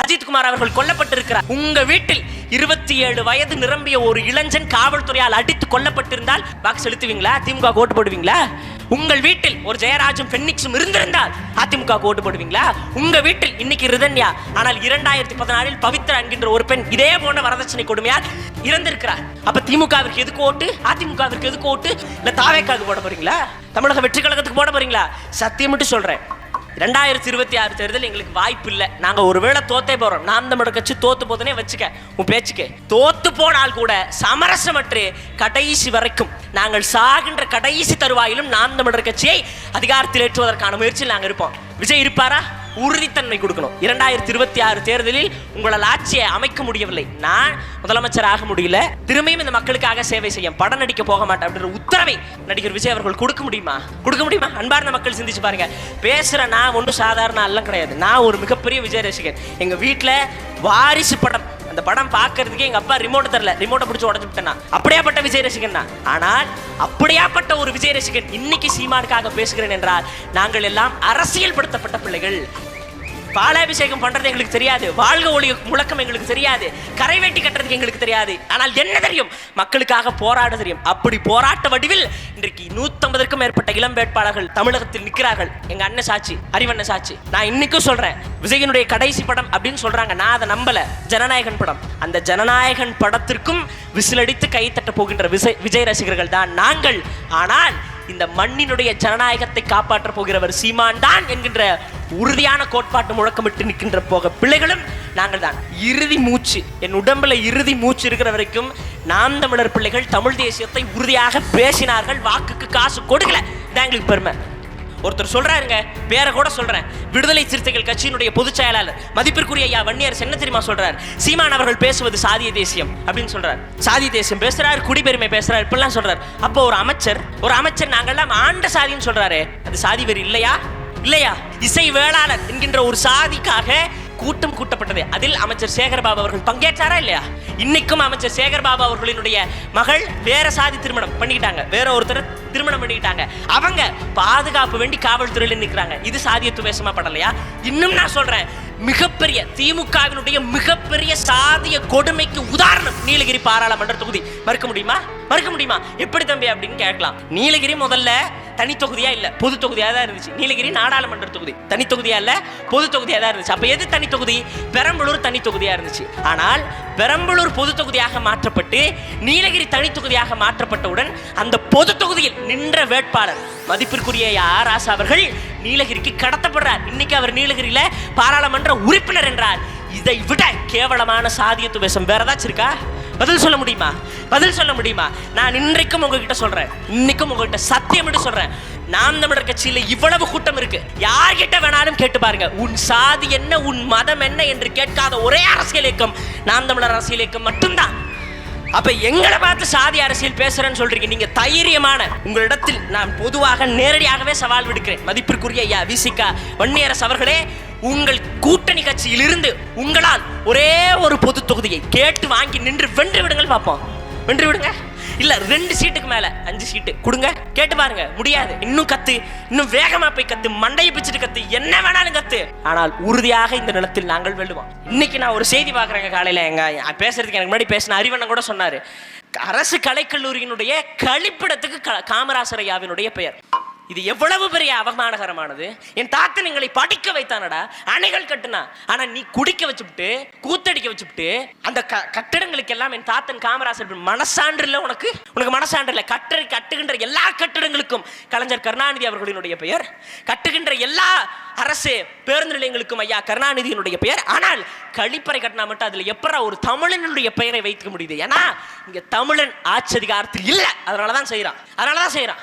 அஜித்குமார் அவர்கள் கொல்லப்பட்டிருக்கிறார். உங்க வீட்டில் இருபத்தி ஏழு வயது நிரம்பிய ஒரு இளைஞன் காவல்துறையால் அடித்து கொல்லப்பட்டிருந்தால் வாக்கு செலுத்துவீங்களா திமுக ஓட்டு போடுவீங்களா? உங்கள் வீட்டில் ஒரு ஜெயராஜும் பென்னிக்ஸும் இருந்திருந்தால் அதிமுக ஓட்டு போடுவீங்களா? உங்க வீட்டில் இன்னைக்கு ரிதன்யா ஆனால் இரண்டாயிரத்தி பதினாலில் பவித்ரா என்கின்ற ஒரு பெண் இதே போன்ற வரதட்சணை கொடுமையால் இறந்திருக்கிறார். அப்ப திமுகவிற்கு எதுக்கு ஓட்டு? அதிமுகவிற்கு எதுக்கு ஓட்டு? இல்ல தாவேக்காவுக்கு போட போறீங்களா? தமிழக வெற்றி கழகத்துக்கு போட போறீங்களா? சத்தியமிட்டு சொல்றேன். ரெண்டாயிரத்தி இருபத்தி ஆறு தேர்தல் எங்களுக்கு வாய்ப்பு இல்லை நாங்கள் ஒருவேளை தோத்தே போகிறோம் நாம் தமிழர் கட்சி தோத்து போதுனே வச்சுக்க. உன் பேச்சுக்கு. தோத்து போனால் கூட சமரசமற்று கடைசி வரைக்கும் நாங்கள் சாகின்ற கடைசி தருவாயிலும் நாம் தமிழர் கட்சியை அதிகாரத்தில் ஏற்றுவதற்கான முயற்சியில் நாங்கள் இருப்போம். விஜய் இருப்பாரா? உறுதித்தன்மை கொடுக்கணும். இரண்டாயிரத்தி இருபத்தி ஆறு தேர்தலில் உங்களால் ஆட்சியை அமைக்க முடியவில்லை. நான் முதலமைச்சர் ஆக முடியல. திரும்பியும் இந்த மக்களுக்காக சேவை செய்ய படம் நடிக்க போக மாட்டேன் அப்படின்ற உத்தரவை நடிகர் விஜய் அவர்கள் கொடுக்க முடியுமா? கொடுக்க முடியுமா? அன்பார்ந்த மக்கள் சிந்திச்சு பாருங்க. பேசுற நான் ஒன்றும் சாதாரண அல்லம் கிடையாது. நான் ஒரு மிகப்பெரிய விஜய் ரசிகன். எங்க வீட்டில் வாரிசு படம். அந்த படம் பார்க்கறதுக்கு எங்க அப்பா ரிமோட் தரல. ரிமோட்டை பிடிச்சி உடச்சு விட்டேனா அப்படியாப்பட்ட விஜய் ரசிகன் தான் ஆனால் அப்படியாப்பட்ட ஒரு விஜய் ரசிகன் இன்னைக்கு சீமானுக்காக பேசுகிறேன் என்றால் நாங்கள் எல்லாம் அரசியல் படுத்தப்பட்ட பிள்ளைகள். பாலாபிஷேகம் பண்றது எங்களுக்கு தெரியாது. வாழ்க ஒளி முழக்கம் எங்களுக்கு தெரியாது. கரை வெட்டி கட்டுறதுக்கு எங்களுக்கு தெரியாது. ஆனால் என்ன தெரியும்? மக்களுக்காக போராட தெரியும். அப்படி போராட்ட வடிவில் இன்றைக்கு நூத்தம்பதற்கும் மேற்பட்ட இளம் வேட்பாளர்கள் தமிழகத்தில் நிற்கிறார்கள். எங்க அண்ணன் சாட்சி அறிவண்ண சாட்சி. நான் இன்னைக்கும் சொல்றேன் விஜயனுடைய கடைசி படம் அப்படின்னு சொல்றாங்க. நான் அதை நம்பல. ஜனநாயகன் படம். அந்த ஜனநாயகன் படத்திற்கும் விசிலடித்து கை தட்ட போகின்ற விஜய் விஜய் ரசிகர்கள் தான் நாங்கள். ஆனால் இந்த மண்ணினுடைய ஜனநாயகத்தை காப்பாற்ற போகிறவர் சீமான் தான் என்கின்ற உறுதியான கோட்பாட்டு முழக்கமிட்டு நிற்கின்ற போக பிள்ளைகளும் நாங்கள் தான். இறுதி மூச்சு என் உடம்புல இறுதி மூச்சு இருக்கிற வரைக்கும் நாம் தமிழர் பிள்ளைகள் தமிழ் தேசியத்தை உறுதியாக பேசினார்கள் வாக்குக்கு காசு கொடுக்கல. இதான் எங்களுக்கு பெருமை. ஒருத்தர் சொல்றாருங்க பேரை கூட சொல்றேன். விடுதலை சிறுத்தைகள் கட்சியினுடைய பொதுச் செயலாளர் மதிப்பிற்குரிய ஐயா வன்னியர் என்ன தெரியுமா சொல்றார்? சீமான் அவர்கள் பேசுவது சாதிய தேசியம் அப்படின்னு சொல்றார். சாதி தேசியம் பேசுறாரு குடிபெருமை பேசுறாரு இப்படிலாம் சொல்றாரு. அப்போ ஒரு அமைச்சர் ஒரு அமைச்சர் நாங்கெல்லாம் ஆண்ட சாதின்னு சொல்றாரு. அது சாதி வெறி இல்லையா? இல்லையா? இசை வேளாளர் என்கின்ற ஒரு சாதிக்காக கூட்டம் கூட்டப்பட்டது. அதில் அமைச்சர் சேகர்பாபு அவர்கள் பங்கேற்றாரா இல்லையா? இன்னைக்கும் அமைச்சர் சேகர்பாபு அவர்களினுடைய மகள் வேற சாதி திருமணம் பண்ணிக்கிட்டாங்க. வேற ஒருத்தர் திருமணம் பண்ணிக்கிட்டாங்க. அவங்க பாதுகாப்பு வேண்டி காவல்துறையில் நிற்கிறாங்க இது சாதிய துவேஷமா படலையா? இன்னும் நான் சொல்றேன். மிகப்பெரிய திமுகவினுடைய மிகப்பெரிய சாதிய கொடுமைக்கு உதாரணம் நீலகிரி பாராளுமன்ற தொகுதி. மறுக்க முடியுமா? மறுக்க முடியுமா? எப்படி தம்பி அப்படின்னு கேட்கலாம். நீலகிரி முதல்ல தனி தொகுதியா இல்ல பொது தொகுதியா தான் இருந்துச்சு. நீலகிரி நாடாளுமன்ற தொகுதி. தனி தொகுதியா இல்ல பொது தொகுதியா தான் இருந்துச்சு. அப்ப எது தனி தொகுதி? பெரம்பலூர் தனி தொகுதியா இருந்துச்சு. ஆனால் பெரம்பலூர் பொது தொகுதியாக மாற்றப்பட்டு நீலகிரி தனி தொகுதியாக மாற்றப்பட்டவுடன் அந்த பொது தொகுதியில் நின்ற வேட்பாளர் மதிப்பிற்குரிய ஆர் ஆசா அவர்கள் நீலகிரிக்கு கடத்தப்படுறார். இன்னைக்கு அவர் நீலகிரியில பாராளுமன்ற உறுப்பினர் என்றார். இதை விட கேவலமான சாதிய துவேஷம் வேற ஏதாச்சும் இருக்கா? பதில் சொல்ல முடியுமா? பதில் சொல்ல முடியுமா? நான் இன்றைக்கும் உங்ககிட்ட சொல்றேன். இன்னைக்கும் உங்ககிட்ட சத்தியம் சொல்றேன். நாம் தமிழர் கட்சியில இவ்வளவு கூட்டம் இருக்கு. யார்கிட்ட வேணாலும் கேட்டு பாருங்க. உன் சாதி என்ன உன் மதம் என்ன என்று கேட்காத ஒரே அரசியல் இயக்கம் நாம் தமிழர் அரசியல் இயக்கம் மட்டும்தான். அப்ப எங்களை பார்த்து சாதி அரசியல் பேசுறேன்னு சொல்றீங்க. நீங்க தைரியமான உங்களிடத்தில் நான் பொதுவாக நேரடியாகவே சவால் விடுக்கிறேன். மதிப்பிற்குரிய ஐயா விசிகா வன்னியரசு அவர்களே உங்கள் கூட்டணி கட்சியிலிருந்து உங்களால் ஒரே ஒரு பொது தொகுதியை கேட்டு வாங்கி நின்று வென்று விடுங்கள் பார்ப்போம் வென்று விடுங்க. இல்ல ரெண்டு சீட்டுக்கு மேல. அஞ்சு சீட்டு. கொடுங்க. கேட்டு பாருங்க. முடியாது. இன்னும் கத்து. இன்னும் வேகமா போய் கத்து. மண்டையை பிச்சுட்டு கத்து. என்ன வேணாலும் கத்து. ஆனால் உறுதியாக இந்த நிலத்தில் நாங்கள் வெல்லுவோம். இன்னைக்கு நான் ஒரு செய்தி பாக்குறேங்க காலையில. எங்க பேசுறதுக்கு எனக்கு முன்னாடி பேசின அறிவண்ணன் கூட சொன்னாரு. அரசு கலைக்கல்லூரியினுடைய கழிப்பிடத்துக்கு க- காமராசர் ஐயாவினுடைய பெயர். இது எவ்வளவு பெரிய அவமானகரமானது? என் தாத்தன் எங்களை படிக்க வைத்தானடா அணைகள் கட்டுனா. ஆனா நீ குடிக்க வச்சுட்டு கூத்தடிக்க வச்சுட்டு அந்த க கட்டிடங்களுக்கு எல்லாம் என் தாத்தன் காமராசர் மனசான்று இல்லை உனக்கு? உனக்கு மனசான்று இல்லை கட்டு கட்டுகின்ற எல்லா கட்டிடங்களுக்கும். கலைஞர் கருணாநிதி அவர்களினுடைய பெயர். கட்டுகின்ற எல்லா அரசு பேருந்து நிலையங்களுக்கும் ஐயா கருணாநிதியினுடைய பெயர். ஆனால் கழிப்பறை கட்டினா மட்டும் அதுல எப்பரா ஒரு தமிழனுடைய பெயரை வைக்க முடியுது? ஏன்னா இங்க தமிழன் ஆட்சி அதிகாரத்தில் இல்லை. அதனாலதான் செய்யறான் அதனாலதான் செய்யறான்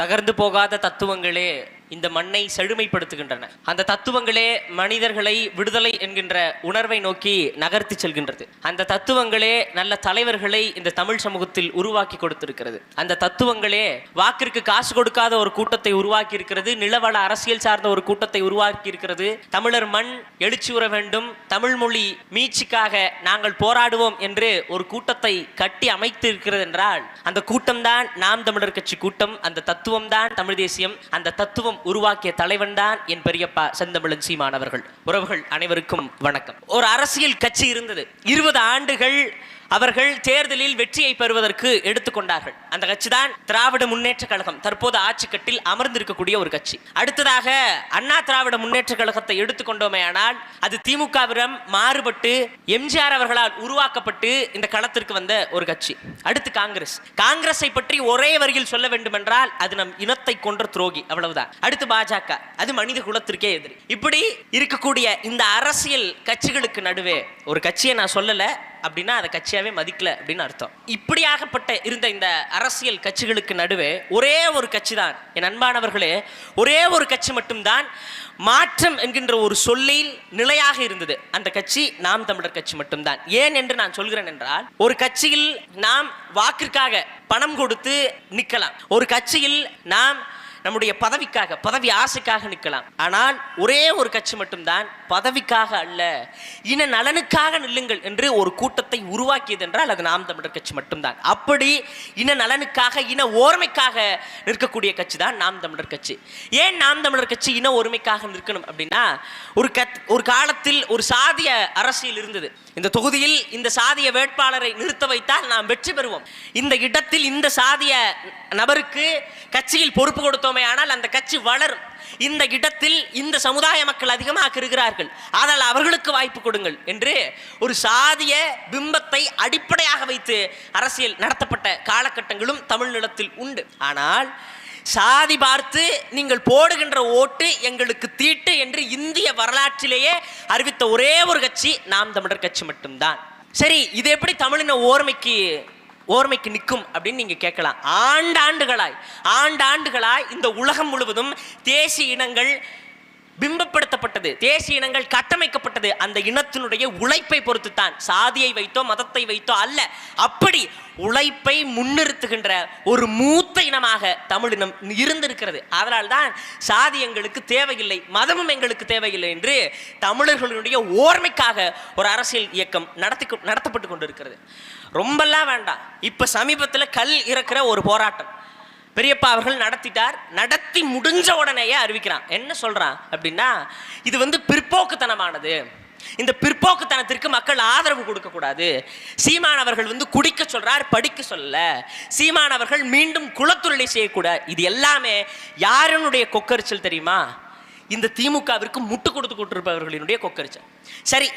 தகர்ந்து போகாத தத்துவங்களே. இந்த மண்ணை செழுமைப்படுத்துகின்றன. அந்த தத்துவங்களே மனிதர்களை விடுதலை என்கின்ற உணர்வை நோக்கி நகர்த்தி செல்கின்றது. அந்த தத்துவங்களே நல்ல தலைவர்களை இந்த தமிழ் சமூகத்தில் உருவாக்கி கொடுத்திருக்கிறது. அந்த தத்துவங்களே வாக்கிற்கு காசு கொடுக்காத ஒரு கூட்டத்தை உருவாக்கி இருக்கிறது நிலவள அரசியல் சார்ந்த ஒரு கூட்டத்தை உருவாக்கி இருக்கிறது தமிழர் மண் எழுச்சி உற வேண்டும் தமிழ் மொழி மீட்சிக்காக நாங்கள் போராடுவோம் என்று ஒரு கூட்டத்தை கட்டி அமைத்து இருக்கிறது என்றால் அந்த கூட்டம்தான் நாம் தமிழர் கட்சி கூட்டம் அந்த தத்துவம் தான் தமிழ் தேசியம் அந்த தத்துவம் உருவாக்கிய தலைவன் தான் என் பெரியப்பா செந்தமிழன் சீமானவர்கள் உறவுகள் அனைவருக்கும் வணக்கம். ஒரு அரசியல் கட்சி இருந்தது. இருபது ஆண்டுகள் அவர்கள் தேர்தலில் வெற்றியை பெறுவதற்கு எடுத்துக்கொண்டார்கள். அந்த கட்சி தான் திராவிட முன்னேற்ற கழகம். தற்போது ஆட்சி கட்டில் அமர்ந்திருக்கக்கூடிய ஒரு கட்சி. அடுத்ததாக அண்ணா திராவிட முன்னேற்ற கழகத்தை எடுத்துக்கொண்டோமே ஆனால் அது திமுகவிடம் மாறுபட்டு எம்ஜிஆர் அவர்களால் உருவாக்கப்பட்டு இந்த களத்திற்கு வந்த ஒரு கட்சி. அடுத்து காங்கிரஸ். காங்கிரஸை பற்றி ஒரே வரியில் சொல்ல வேண்டும் என்றால் அது நம் இனத்தை கொன்ற துரோகி. அவ்வளவுதான். அடுத்து பாஜக. அது மனித குலத்திற்கே எதிரி. இப்படி இருக்கக்கூடிய இந்த அரசியல் கட்சிகளுக்கு நடுவே ஒரு கட்சியை நான் சொல்லலை. அப்படின்னா அதை கட்சியாகவே மதிக்கல அப்படின்னு அர்த்தம். இப்படியாகப்பட்ட இருந்த இந்த அரசியல் கட்சிகளுக்கு நடுவே ஒரே ஒரு கட்சி தான் என் அன்பானவர்களே ஒரே ஒரு கட்சி மட்டும்தான் மாற்றம் என்கின்ற ஒரு சொல்லில் நிலையாக இருந்தது. அந்த கட்சி நாம் தமிழர் கட்சி மட்டும்தான். ஏன் என்று நான் சொல்கிறேன் என்றால் ஒரு கட்சியில் நாம் வாக்கிற்காக பணம் கொடுத்து நிற்கலாம். ஒரு கட்சியில் நாம் நம்முடைய பதவிக்காக பதவி ஆசைக்காக நிற்கலாம். ஆனால் ஒரே ஒரு கட்சி மட்டும்தான் பதவிக்காக அல்ல இன நலனுக்காக நில்லுங்கள் என்று ஒரு கூட்டத்தை உருவாக்கியது என்றால் அது நாம் தமிழர் கட்சி மட்டும்தான். அப்படி இன நலனுக்காக இன ஓர்மைக்காக நிற்கக்கூடிய கட்சி தான் நாம் தமிழர் கட்சி. ஏன் நாம் தமிழர் கட்சி இன ஒருமைக்காக நிற்கணும் அப்படின்னா ஒரு கத் ஒரு காலத்தில் ஒரு சாதிய அரசியல் இருந்தது. இந்த தொகுதியில் இந்த சாதிய வேட்பாளரை நிறுத்த வைத்தால் நாம் வெற்றி பெறுவோம். இந்த இடத்தில் இந்த சாதிய நபருக்கு கட்சியில் பொறுப்பு கொடுத்தோம் ஆனால் அந்த கட்சி வளரும். இந்த இடத்தில் இந்த சமுதாய மக்கள் அதிகமாக இருக்கிறார்கள். ஆனால் அவர்களுக்கு வாய்ப்பு கொடுங்கள் என்று ஒரு சாதிய பிம்பத்தை அடிப்படையாக வைத்து அரசியல் நடத்தப்பட்ட காலகட்டங்களும் தமிழ்நிலத்தில் உண்டு. ஆனால் சாதி பார்த்து நீங்கள் போடுகின்ற ஓட்டு எங்களுக்கு தீட்டு என்று இந்திய வரலாற்றிலேயே அறிவித்த ஒரே ஒரு கட்சி நாம் தமிழர் கட்சி மட்டும்தான். சரி இது எப்படி தமிழின ஓர்மைக்கு ஓர்மைக்கு நிற்கும் அப்படின்னு நீங்க கேட்கலாம். ஆண்டாண்டுகளாய் ஆண்டாண்டுகளாய் இந்த உலகம் முழுவதும் தேசிய இனங்கள் பிம்பப்படுத்தப்பட்டது. தேசிய இனங்கள் கட்டமைக்கப்பட்டது. அந்த இனத்தினுடைய உழைப்பை பொறுத்து தான் சாதியை வைத்தோ மதத்தை வைத்தோ அல்ல. அப்படி உழைப்பை முன்னிறுத்துகின்ற ஒரு மூத்த இனமாக தமிழ் இனம் இருந்திருக்கிறது. அதனால் தான் சாதி எங்களுக்கு தேவையில்லை மதமும் எங்களுக்கு தேவையில்லை என்று தமிழர்களுடைய ஓர்மைக்காக ஒரு அரசியல் இயக்கம் நடத்தி நடத்தப்பட்டு கொண்டிருக்கிறது. ரொம்பலாம் வேண்டாம். இப்போ சமீபத்தில் கல் இறக்கிற ஒரு போராட்டம். பெரியப்பா அவர்கள் நடத்திட்டார். நடத்தி முடிஞ்ச உடனேயே அறிவிக்கிறான். என்ன சொல்றான் அப்படின்னா இது வந்து பிற்போக்குத்தனமானது. இந்த பிற்போக்குத்தனத்திற்கு மக்கள் ஆதரவு கொடுக்க கூடாது. சீமான் அவர்கள் வந்து குடிக்க சொல்றார் படிக்க சொல்லல. சீமான் அவர்கள் மீண்டும் குலத்தொழிலை செய்யக்கூடாது இது எல்லாமே யாருனுடைய கொக்கரிச்சல் தெரியுமா? இந்த திமுகவிற்கு முட்டு கொடுத்து கொண்டிருப்பவர்களினுடைய கொக்கரிச்சல். சரி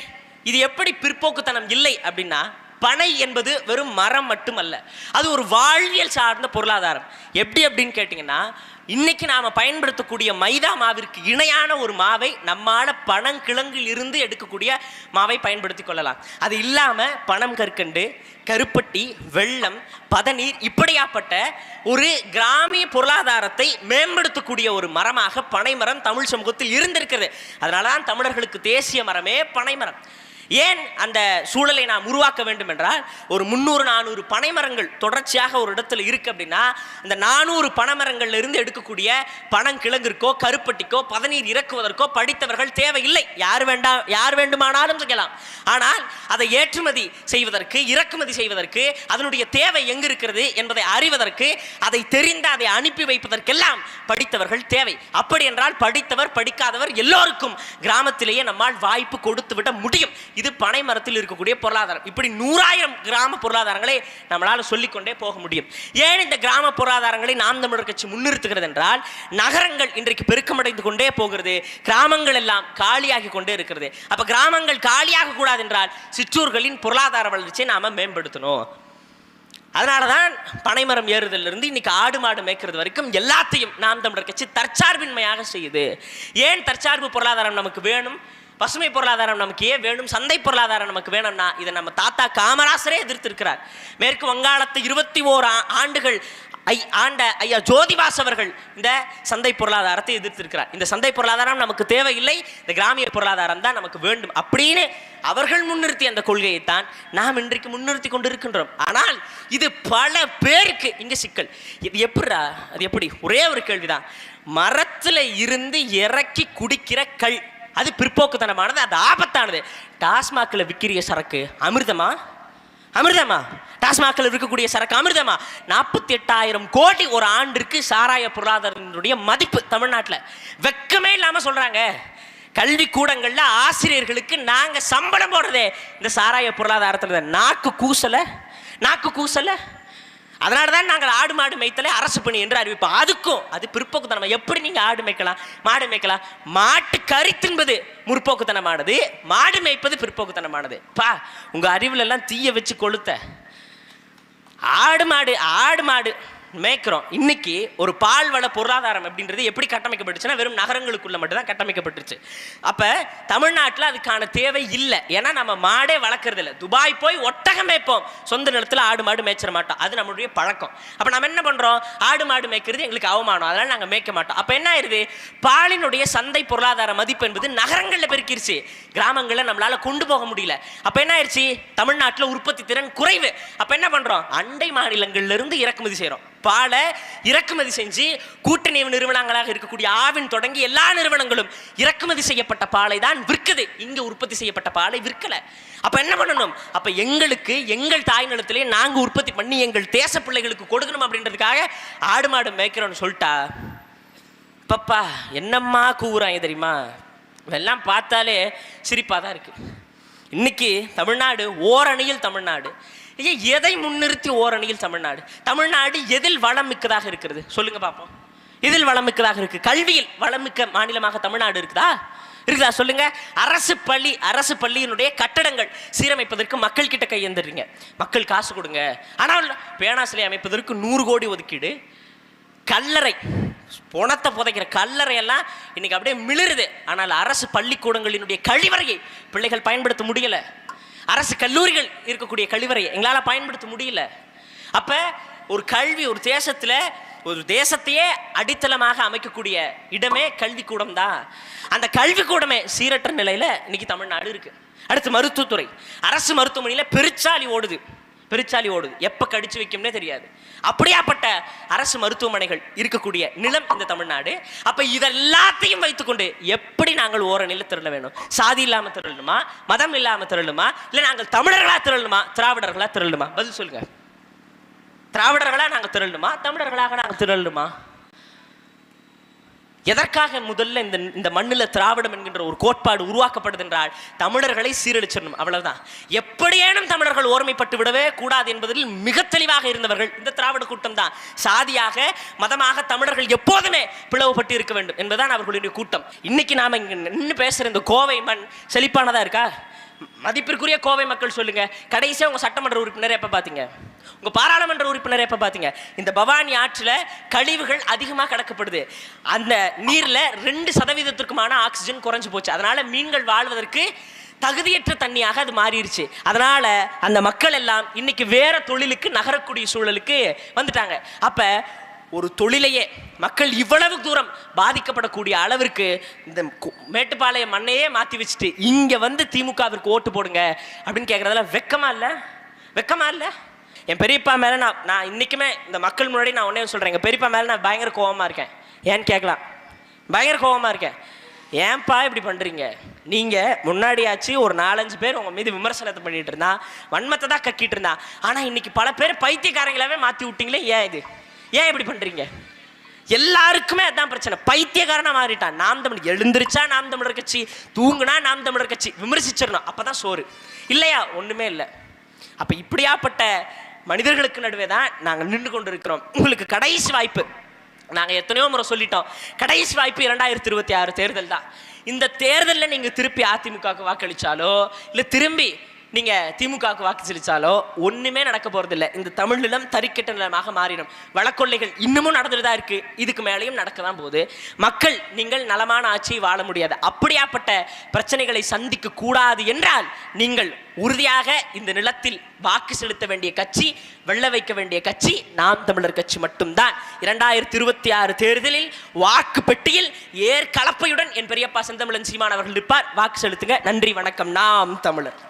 இது எப்படி பிற்போக்குத்தனம் இல்லை அப்படின்னா பனை என்பது வெறும் மரம் மட்டுமல்ல. அது ஒரு வாழ்வியல் சார்ந்த பொருளாதாரம். எப்படி அப்படின்னு கேட்டிங்கன்னா இன்னைக்கு நாம் பயன்படுத்தக்கூடிய மைதா மாவிற்கு இணையான ஒரு மாவை நம்மான பனங்கிழங்கில் இருந்து எடுக்கக்கூடிய மாவை பயன்படுத்தி கொள்ளலாம். அது இல்லாமல் பனம் கற்கண்டு கருப்பட்டி வெள்ளம் பதநீர் இப்படியாப்பட்ட ஒரு கிராமிய பொருளாதாரத்தை மேம்படுத்தக்கூடிய ஒரு மரமாக பனைமரம் தமிழ் சமூகத்தில் இருந்திருக்கிறது. அதனால தான் தமிழர்களுக்கு தேசிய மரமே பனைமரம். ஏன் அந்த சூழலை நாம் உருவாக்க வேண்டும் என்றால் ஒரு முந்நூறு நானூறு பனைமரங்கள் தொடர்ச்சியாக ஒரு இடத்துல இருக்கு அப்படின்னா இந்த நானூறு பனைமரங்கள்ல இருந்து எடுக்கக்கூடிய பனங்கிழங்கிற்கோ கருப்பட்டிக்கோ பதநீர் இறக்குவதற்கோ படித்தவர்கள் தேவையில்லை. யார் வேண்டாம் யார் வேண்டுமானாலும் செய்யலாம். ஆனால் அதை ஏற்றுமதி செய்வதற்கு இறக்குமதி செய்வதற்கு அதனுடைய தேவை எங்கு இருக்கிறது என்பதை அறிவதற்கு அதை தெரிந்து அதை அனுப்பி வைப்பதற்கெல்லாம் படித்தவர்கள் தேவை. அப்படி என்றால் படித்தவர் படிக்காதவர் எல்லோருக்கும் கிராமத்திலேயே நம்மால் வாய்ப்பு கொடுத்து விட முடியும். இது பனை மரத்தில் இருக்கக்கூடிய பொருளாதாரம். இப்படி நூறாயிரம் கிராம பொருளாதாரங்களை நம்மளால் சொல்லிக்கொண்டே போக முடியும். ஏன் இந்த கிராம பொருளாதாரங்களை நாம் தமிழர் கட்சி முன்னிறுத்துகிறது என்றால் நகரங்கள் இன்றைக்கு பெருக்கமடைந்து கொண்டே போகிறது கிராமங்கள் எல்லாம் காலியாகி கொண்டே இருக்கிறது. அப்போ கிராமங்கள் காலியாக கூடாது என்றால் சிற்றூர்களின் பொருளாதார வளர்ச்சியை நாம் மேம்படுத்தணும். அதனால தான் பனைமரம் ஏறுதலிருந்து இன்னைக்கு ஆடு மாடு மேய்க்கிறது வரைக்கும் எல்லாத்தையும் நாம் தமிழர் கட்சி தற்சார்பின்மையாக செய்யுது. ஏன் தற்சார்பு பொருளாதாரம் நமக்கு வேணும்? பசுமை பொருளாதாரம் நமக்கு ஏன் வேணும்? சந்தை பொருளாதாரம் நமக்கு வேணும்னா இதை நம்ம தாத்தா காமராசரே எதிர்த்திருக்கிறார். மேற்கு வங்காளத்து இருபத்தி ஓர் ஆண்டுகள் ஐ ஆண்ட ஐயா ஜோதிவாஸ் அவர்கள் இந்த சந்தை பொருளாதாரத்தை எதிர்த்திருக்கிறார். இந்த சந்தை பொருளாதாரம் நமக்கு தேவையில்லை இந்த கிராமிய பொருளாதாரம் தான் நமக்கு வேண்டும் அப்படின்னு அவர்கள் முன்னிறுத்திய அந்த கொள்கையைத்தான் நாம் இன்றைக்கு முன்னிறுத்தி கொண்டிருக்கின்றோம். ஆனால் இது பல பேருக்கு இங்கே சிக்கல். இது எப்படிடா? அது எப்படி? ஒரே ஒரு கேள்விதான். மரத்தில் இருந்து இறக்கி குடிக்கிற கல். அது பிற்போக்குத்தனமானது அது ஆபத்தானது. டாஸ்மாகில் விற்கிறிய சரக்கு அமிர்தமா? அமிர்தமா? டாஸ்மாகில் இருக்கக்கூடிய சரக்கு அமிர்தமா? நாற்பத்தி எட்டாயிரம் கோடி ஒரு ஆண்டிற்கு சாராய பொருளாதாரத்தினுடைய மதிப்பு தமிழ்நாட்டில். வெக்கமே இல்லாமல் சொல்கிறாங்க கல்வி கூடங்களில் ஆசிரியர்களுக்கு நாங்கள் சம்பளம் போடுறதே. இந்த சாராய பொருளாதாரத்தில் நாக்கு கூசலை? நாக்கு கூசலை? அதனால தான் நாங்கள் ஆடு மாடு மேய்த்தலை அரசு பணி என்று அறிவிப்போம். அதுக்கும் அது பிற்போக்குத்தனம்? எப்படி நீங்க ஆடு மேய்க்கலாம்? மாடு மேய்க்கலாம்? மாட்டு கறி தின்பது முற்போக்குத்தனமானது. மாடு மேய்ப்பது பிற்போக்குத்தனமானது. பா உங்க அறிவுல எல்லாம் தீய வச்சு கொளுத்த. ஆடு மாடு ஆடு மாடு மேய்க்கிறோம். இன்னைக்கு ஒரு பால்வள பொருளாதாரம் அப்படின்றது எப்படி கட்டமைக்கப்பட்டுச்சுன்னா வெறும் நகரங்களுக்குள்ள மட்டும்தான் கட்டமைக்கப்பட்டுருச்சு. அப்போ தமிழ்நாட்டில் அதுக்கான தேவை இல்லை. ஏன்னா நம்ம மாடே வளர்க்குறது இல்லை. துபாய் போய் ஒட்டகம் மேய்ப்போம். சொந்த நிலத்தில் ஆடு மாடு மேய்ச்சிட மாட்டோம். அது நம்மளுடைய பழக்கம். அப்போ நம்ம என்ன பண்ணுறோம் ஆடு மாடு மேய்க்கிறது எங்களுக்கு அவமானம். அதனால் நாங்கள் மேய்க்க மாட்டோம். அப்போ என்ன ஆயிடுது பாலினுடைய சந்தை பொருளாதார மதிப்பு என்பது நகரங்களில் பெருக்கிருச்சு. கிராமங்களில் நம்மளால் கொண்டு போக முடியல. அப்போ என்ன ஆயிடுச்சு தமிழ்நாட்டில் உற்பத்தி திறன் குறைவு. அப்போ என்ன பண்ணுறோம் அண்டை மாநிலங்கள்ல இருந்து இறக்குமதி செய்கிறோம் பாலை இறக்குமதி செஞ்சு கூட்டணி நிறுவனங்களாக இருக்கக்கூடிய ஆவின் தொடங்கி எல்லா நிறுவனங்களும் இறக்குமதி செய்யப்பட்ட பாலை தான் விற்குது. இங்க உற்பத்தி செய்யப்பட்ட பாலை விற்கல. அப்ப என்ன பண்ணணும்? அப்ப எங்களுக்கு எங்கள் தாய் நிலத்திலே நாங்க உற்பத்தி பண்ணி எங்கள் தேச பிள்ளைகளுக்கு கொடுக்கணும் அப்படின்றதுக்காக ஆடு மாடு மேய்க்கிறோம்னு சொல்லிட்டா? பப்பா என்னம்மா கூறாங்க தெரியுமா? இதெல்லாம் பார்த்தாலே சிரிப்பாக தான் இருக்கு. இன்னைக்கு தமிழ்நாடு ஓரணியில் தமிழ்நாடு. ஏன் எதை முன்னிறுத்தி ஓரணியில் தமிழ்நாடு? தமிழ்நாடு எதில் வளம் மிக்கதாக இருக்கிறது? சொல்லுங்க பார்ப்போம் எதில் வளம் மிக்கதாக இருக்கு? கல்வியில் வளமிக்க மாநிலமாக தமிழ்நாடு இருக்குதா? இருக்குதா? சொல்லுங்க. அரசு பள்ளி அரசு பள்ளியினுடைய கட்டடங்கள் சீரமைப்பதற்கு மக்கள் கிட்ட கையெழுந்துடுறீங்க மக்கள் காசு கொடுங்க. ஆனால் பேனா சிலை அமைப்பதற்கு நூறு கோடி ஒதுக்கீடு. கல்லறை பணத்தை புதைக்கிற கல்லறையெல்லாம் இன்னைக்கு அப்படியே மிளிருது. ஆனால் அரசு பள்ளிக்கூடங்களினுடைய கழிவறையை பிள்ளைகள் பயன்படுத்த முடியலை. அரசு கல்லூரிகள் இருக்கக்கூடிய கழிவறை எங்களால் பயன்படுத்த முடியல. அப்ப ஒரு கல்வி ஒரு தேசத்தில் ஒரு தேசத்தையே அடித்தளமாக அமைக்கக்கூடிய இடமே கல்விக்கூடம் தான். அந்த கல்விக்கூடமே சீரற்ற நிலையில இன்னைக்கு தமிழ்நாடு இருக்கு. அடுத்து மருத்துவத்துறை. அரசு மருத்துவமனையில் பெருச்சாலி ஓடுது. பெருச்சாலி ஓடுது. எப்போ கடிச்சு வைக்கும்னே தெரியாது. அப்படியாப்பட்ட அரசு மருத்துவமனைகள் இருக்கக்கூடிய நிலம் இந்த தமிழ்நாடு. அப்போ இதெல்லாத்தையும் வைத்துக்கொண்டு எப்படி நாங்கள் ஓரணியில் திரள வேணும்? சாதி இல்லாமல் திரளணுமா? மதம் இல்லாமல் திரளணுமா? இல்ல நாங்கள் தமிழர்களா திரளணுமா? திராவிடர்களா திரளணுமா? பதில் சொல்லுங்க. திராவிடர்களா நாங்க திரளணுமா? தமிழர்களாக நாங்க திரளணுமா? எதற்காக முதல்ல இந்த இந்த மண்ணில் திராவிடம் என்கின்ற ஒரு கோட்பாடு உருவாக்கப்படுது என்றால் தமிழர்களை சீரழிச்சிடணும். அவ்வளவுதான். எப்படியேனும் தமிழர்கள் ஓர்மைப்பட்டு விடவே கூடாது என்பதில் மிக தெளிவாக இருந்தவர்கள் இந்த திராவிட கூட்டம் தான். சாதியாக மதமாக தமிழர்கள் எப்போதுமே பிளவுபட்டு இருக்க வேண்டும் என்பதுதான் அவர்களுடைய கூட்டம். இன்னைக்கு நாம இங்க நின்று பேசுற இந்த கோவை மண் செழிப்பானதா இருக்கா? மதிப்பிற்குரிய கோவை மக்கள் சொல்லுங்க. கடைசியாக உங்கள் சட்டமன்ற உறுப்பினர் எப்போ பார்த்தீங்க உங்கள் பாராளுமன்ற உறுப்பினர் எப்போ பார்த்தீங்க இந்த பவானி ஆற்றில் கழிவுகள் அதிகமாக கடக்கப்படுது. அந்த நீரில் ரெண்டு சதவீதத்திற்குமான ஆக்சிஜன் குறைஞ்சு போச்சு. அதனால் மீன்கள் வாழ்வதற்கு தகுதியற்ற தண்ணியாக அது மாறிடுச்சு அதனால் அந்த மக்கள் எல்லாம் இன்னைக்கு வேற தொழிலுக்கு நகரக்கூடிய சூழலுக்கு வந்துட்டாங்க. அப்போ ஒரு தொழிலையே மக்கள் இவ்வளவு தூரம் பாதிக்கப்படக்கூடிய அளவிற்கு இந்த மேட்டுப்பாளையம் மண்ணையே மாற்றி வச்சுட்டு இங்கே வந்து திமுகவிற்கு ஓட்டு போடுங்க அப்படின்னு கேட்குறதெல்லாம் வெக்கமா இல்லை? வெக்கமா இல்லை? என் பெரியப்பா மேலே நான் நான் இன்றைக்குமே இந்த மக்கள் முன்னாடி நான் ஒன்றே சொல்கிறேன் எங்கள் பெரியப்பா மேலே நான் பயங்கர கோபமாக இருக்கேன். ஏன்னு கேட்கலாம். பயங்கர கோபமாக இருக்கேன். ஏன்பா இப்படி பண்ணுறீங்க நீங்கள் முன்னாடியாச்சு ஒரு நாலஞ்சு பேர் உங்கள் மீது விமர்சனத்தை பண்ணிகிட்டு இருந்தா வன்மத்தை தான் கக்கிட்டு இருந்தா. ஆனால் இன்னைக்கு பல பேர் பைத்தியக்காரங்களாவே மாற்றி விட்டிங்களே ஏன் இது? ஏன் இப்படி பண்ணுறீங்க எல்லாருக்குமே அதான் பிரச்சனை. பைத்தியக்காரனாக மாறிட்டான். நாம் தமிழ் எழுந்திருச்சா நாம் தமிழர் கட்சி தூங்குனா நாம் தமிழர் கட்சி விமர்சிச்சிடணும். அப்பதான் சோறு. இல்லையா? ஒன்றுமே இல்லை. அப்போ இப்படியாப்பட்ட மனிதர்களுக்கு நடுவே தான் நாங்கள் நின்று கொண்டு இருக்கிறோம் உங்களுக்கு கடைசி வாய்ப்பு. நாங்கள் எத்தனையோ முறை சொல்லிட்டோம். கடைசி வாய்ப்பு இரண்டாயிரத்தி இருபத்தி ஆறு தேர்தல் தான். இந்த தேர்தலில் நீங்கள் திருப்பி அதிமுகவுக்கு வாக்களித்தாலோ இல்லை திரும்பி நீங்க திமுகவுக்கு வாக்கு செலுத்தாலோ ஒண்ணுமே நடக்க போறது இந்த தமிழ் நிலம் தறிக்கட்ட நிலமாக மாறிடும். வழக்கொள்ளைகள் இன்னமும் நடந்துட்டு தான் இருக்கு. இதுக்கு மேலேயும் நடக்க தான் போகுது. மக்கள் நீங்கள் நலமான ஆட்சியை வாழ முடியாது. அப்படியாப்பட்ட பிரச்சனைகளை சந்திக்க கூடாது என்றால் நீங்கள் உறுதியாக இந்த நிலத்தில் வாக்கு செலுத்த வேண்டிய கட்சி வெள்ள வைக்க வேண்டிய கட்சி நாம் தமிழர் கட்சி மட்டும்தான். இரண்டாயிரத்தி இருபத்தி ஆறு தேர்தலில் வாக்கு பெட்டியில் ஏர் கலப்பையுடன் என் பெரியப்பா செந்தமிழன் சீமான் அவர்கள் இருப்பார் வாக்கு செலுத்துங்க. நன்றி வணக்கம். நாம் தமிழர்.